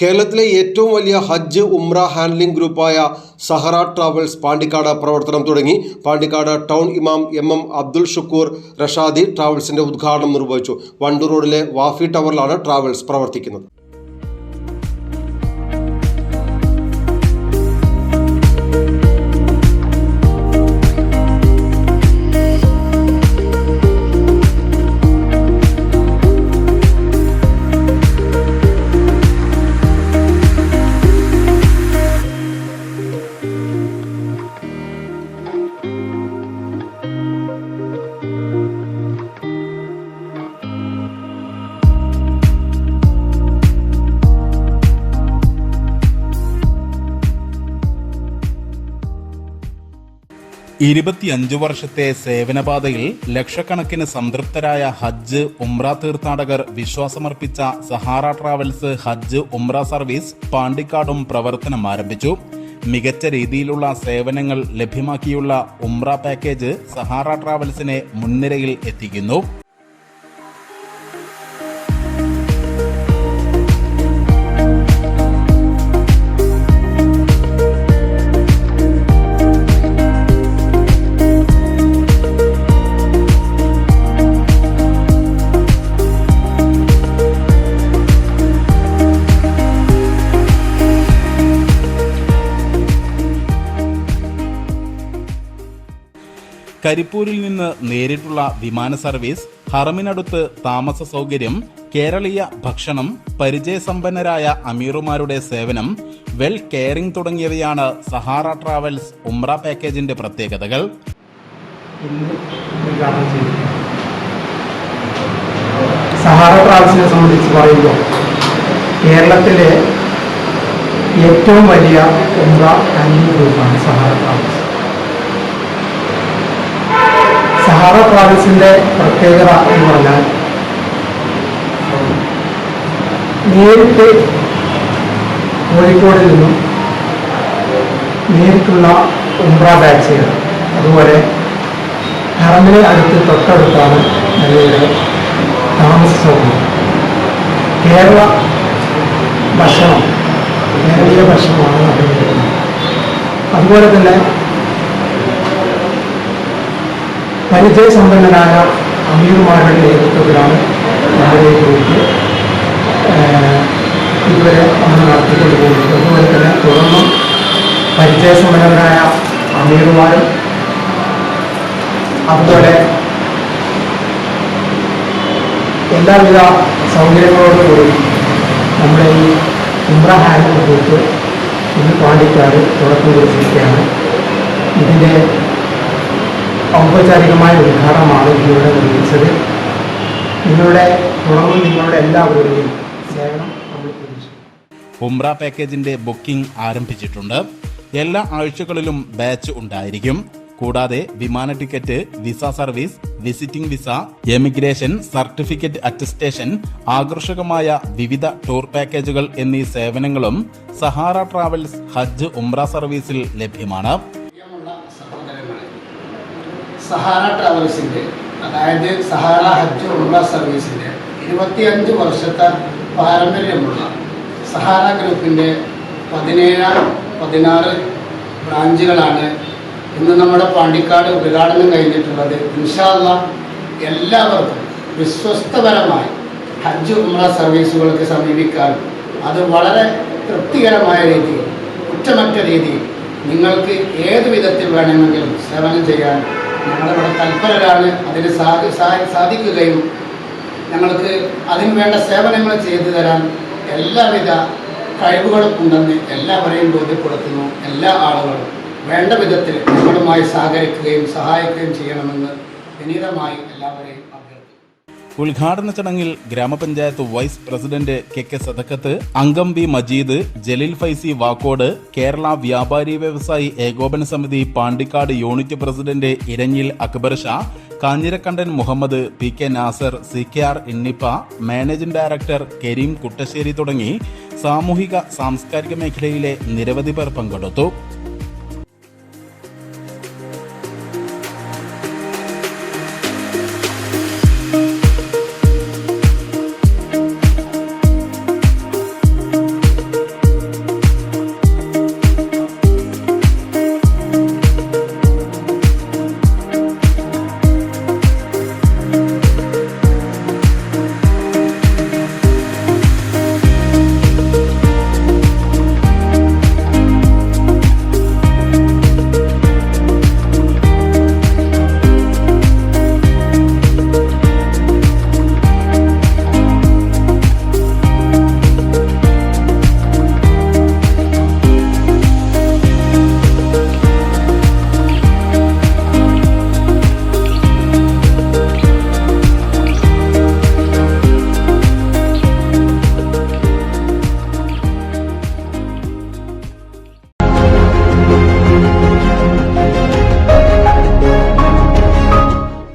കേരളത്തിലെ ഏറ്റവും വലിയ ഹജ്ജ് ഉംറ ഹാൻഡ്ലിംഗ് ഗ്രൂപ്പായ സഹറ ട്രാവൽസ് പാണ്ടിക്കാട് പ്രവർത്തനം തുടങ്ങി. പാണ്ടിക്കാട് ടൗൺ ഇമാം എം എം അബ്ദുൾ ഷുക്കൂർ റഷാദി ട്രാവൽസിന്റെ ഉദ്ഘാടനം നിർവഹിച്ചു. വണ്ടൂർ റോഡിലെ വാഫി ടവറിലാണ് ട്രാവൽസ് പ്രവർത്തിക്കുന്നത്. ഇരുപത്തിയഞ്ചു വർഷത്തെ സേവനപാതയിൽ ലക്ഷക്കണക്കിന് സംതൃപ്തരായ ഹജ്ജ് ഉംറ തീർത്ഥാടകർ വിശ്വാസമർപ്പിച്ച സഹാറ ട്രാവൽസ് ഹജ്ജ് ഉംറ സർവീസ് പാണ്ടിക്കാടും പ്രവർത്തനം ആരംഭിച്ചു. മികച്ച രീതിയിലുള്ള സേവനങ്ങൾ ലഭ്യമാക്കിയുള്ള ഉംറ പാക്കേജ് സഹാറ ട്രാവൽസിനെ മുൻനിരയിൽ എത്തിക്കുന്നു. കരിപ്പൂരിൽ നിന്ന് നേരിട്ടുള്ള വിമാന സർവീസ് ഹറമിനടുത്ത് താമസ സൗകര്യം കേരളീയ ഭക്ഷണം പരിചയസമ്പന്നരായ അമീറുമാരുടെ സേവനം വെൽ കെയറിംഗ് തുടങ്ങിയവയാണ് സഹാറ ട്രാവൽസ് ഉംറ പാക്കേജിന്റെ പ്രത്യേകതകൾ. സഹാറ ട്രാവൽസിനെ സംബന്ധിച്ച് പറയുമ്പോൾ കേരളത്തിലെ ഏറ്റവും വലിയ ഉംറ ആൻഡ് ഗ്രൂപ്പാണ് സഹാറ ട്രാവൽസ്. സഹാറ ട്രാവൽസിന്റെ പ്രത്യേകത എന്ന് പറഞ്ഞാൽ നേരിട്ട് കോഴിക്കോടിൽ നിന്നും നേരിട്ടുള്ള ഉംറ ബാച്ചുകൾ അതുപോലെ ഹറമിന് അടുത്ത് തൊട്ടടുത്താണ് നിലവിലെ താമസ സൗകര്യം. കേരള ഭക്ഷണം കേരളീയ ഭക്ഷണമാണ് അറിയപ്പെടുന്നത് അതുപോലെ തന്നെ പരിചയസമ്പന്നരായ അമീർമാരുടെ നേതൃത്വത്തിലാണ് നമ്മുടെ ഗ്രൂപ്പ് ഇതുവരെ നമ്മൾ നടത്തിക്കൊണ്ട് പോകുന്നത് അതുപോലെ തന്നെ തുടർന്നും പരിചയസമ്പന്നരായ അമീർമാരും അതുപോലെ എല്ലാവിധ സൗകര്യങ്ങളോടും കൂടി നമ്മുടെ ഈ ഉംറ ഗ്രൂപ്പ് ഇന്ന് പാണ്ടിക്കാട് തുടക്കം കുറിച്ചിരിക്കുകയാണ്. ഇതിന്റെ ഔപചാരികമായ ഉദ്ഘാടനമാണ് ഇതിലൂടെ നിർമ്മിച്ചത്. നിങ്ങളുടെ തുടർന്ന് നിങ്ങളുടെ എല്ലാവരുടെയും സേവനം ഉംറ പാക്കേജിന്റെ ബുക്കിംഗ് ആരംഭിച്ചിട്ടുണ്ട്. എല്ലാ ആഴ്ചകളിലും ബാച്ച് ഉണ്ടായിരിക്കും. കൂടാതെ വിമാന ticket visa service visiting visa emigration certificate attestation ആകർഷകമായ വിവിധ ടൂർ പാക്കേജുകൾ എന്നീ സേവനങ്ങളും സഹാറ ട്രാവൽസ് ഹജ്ജ് ഉംറ സർവീസിൽ ലഭ്യമാണ്. സഹാറ ട്രാവൽസിന്റെ അതായത് സഹാര ഹജ്ജ് ഉംറ സർവീസിന്റെ ഇരുപത്തിയഞ്ച് വർഷത്തെ പാരമ്പര്യമുള്ള സഹാര ഗ്രൂപ്പിന്റെ പതിനേഴ് പതിനാറ് ബ്രാഞ്ചുകളാണ് ഇന്ന് നമ്മുടെ പാണ്ടിക്കാട് ഉദ്ഘാടനം കഴിഞ്ഞിട്ടുള്ളത്. ഇൻഷാല്ല എല്ലാവർക്കും വിശ്വസ്തപരമായി ഹജ്ജ് ഉംറ സർവീസുകൾക്ക് സമീപിക്കാൻ അത് വളരെ തൃപ്തികരമായ രീതിയിൽ കുറ്റമറ്റ രീതിയിൽ നിങ്ങൾക്ക് ഏത് വിധത്തിൽ വേണമെങ്കിലും സേവനം ചെയ്യാൻ ഞങ്ങളിവിടെ തൽപരരാണ് അതിന് സാധിക്കുകയും ഞങ്ങൾക്ക് അതിന് വേണ്ട സേവനങ്ങൾ ചെയ്തു തരാൻ എല്ലാവിധ കഴിവുകളും ഉണ്ടെന്ന് എല്ലാവരെയും ബോധ്യപ്പെടുത്തുന്നു. എല്ലാ ആളുകളും വേണ്ട വിധത്തിൽ ഞങ്ങളുമായി സഹകരിക്കുകയും സഹായിക്കുകയും ചെയ്യണമെന്ന് വിനീതമായി എല്ലാവരെയും അഭ്യർത്ഥിക്കുന്നു. ഉദ്ഘാടന ചടങ്ങിൽ ഗ്രാമപഞ്ചായത്ത് vice president K K Sadakkath അംഗം ബി മജീദ് ജലീൽ ഫൈസി വാക്കോട് കേരള വ്യാപാരി വ്യവസായി ഏകോപന സമിതി Pandikkad unit president Eranjil Akbar Shah Kanhirakkandan Muhammad P K Nasar C K R ഇന്നിപ്പ മാനേജിംഗ് ഡയറക്ടർ കരീം കുട്ടശ്ശേരി തുടങ്ങി സാമൂഹിക സാംസ്കാരിക മേഖലയിലെ നിരവധി പേർ പങ്കെടുത്തു.